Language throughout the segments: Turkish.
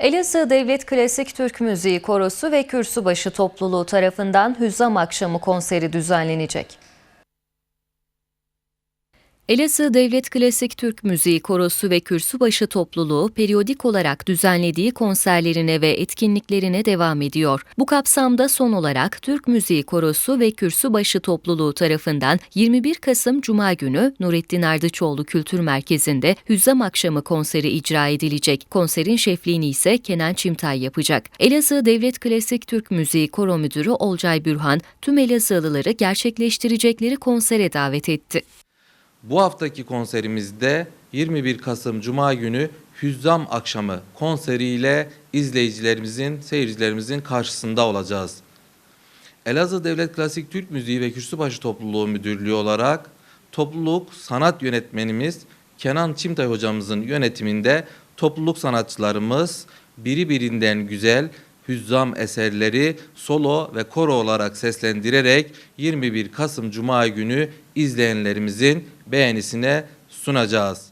Elazığ Devlet Klasik Türk Müziği Korosu ve Kürsübaşı topluluğu tarafından Hüzzam Akşamı konseri düzenlenecek. Elazığ Devlet Klasik Türk Müziği Korosu ve Kürsübaşı topluluğu periyodik olarak düzenlediği konserlerine ve etkinliklerine devam ediyor. Bu kapsamda son olarak Türk Müziği Korosu ve Kürsübaşı topluluğu tarafından 21 Kasım Cuma günü Nurettin Ardıçoğlu Kültür Merkezi'nde Hüzzam Akşamı konseri icra edilecek. Konserin şefliğini ise Kenan Çimtay yapacak. Elazığ Devlet Klasik Türk Müziği Koro Müdürü Olcay Bürhan, tüm Elazığlıları gerçekleştirecekleri konsere davet etti. Bu haftaki konserimizde 21 Kasım Cuma günü Hüzzam Akşamı konseriyle izleyicilerimizin, seyircilerimizin karşısında olacağız. Elazığ Devlet Klasik Türk Müziği ve Kürsübaşı Topluluğu Müdürlüğü olarak topluluk sanat yönetmenimiz Kenan Çimtay hocamızın yönetiminde topluluk sanatçılarımız biri birinden güzel hüzzam eserleri solo ve koro olarak seslendirerek 21 Kasım Cuma günü izleyenlerimizin beğenisine sunacağız.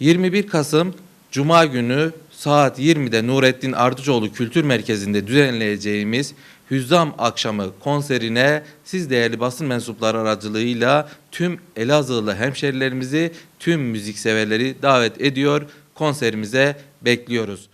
21 Kasım Cuma günü saat 20'de Nurettin Ardıcoğlu Kültür Merkezi'nde düzenleyeceğimiz Hüzzam Akşamı konserine siz değerli basın mensupları aracılığıyla tüm Elazığlı hemşerilerimizi, tüm müzik severleri davet ediyor. Konserimize bekliyoruz.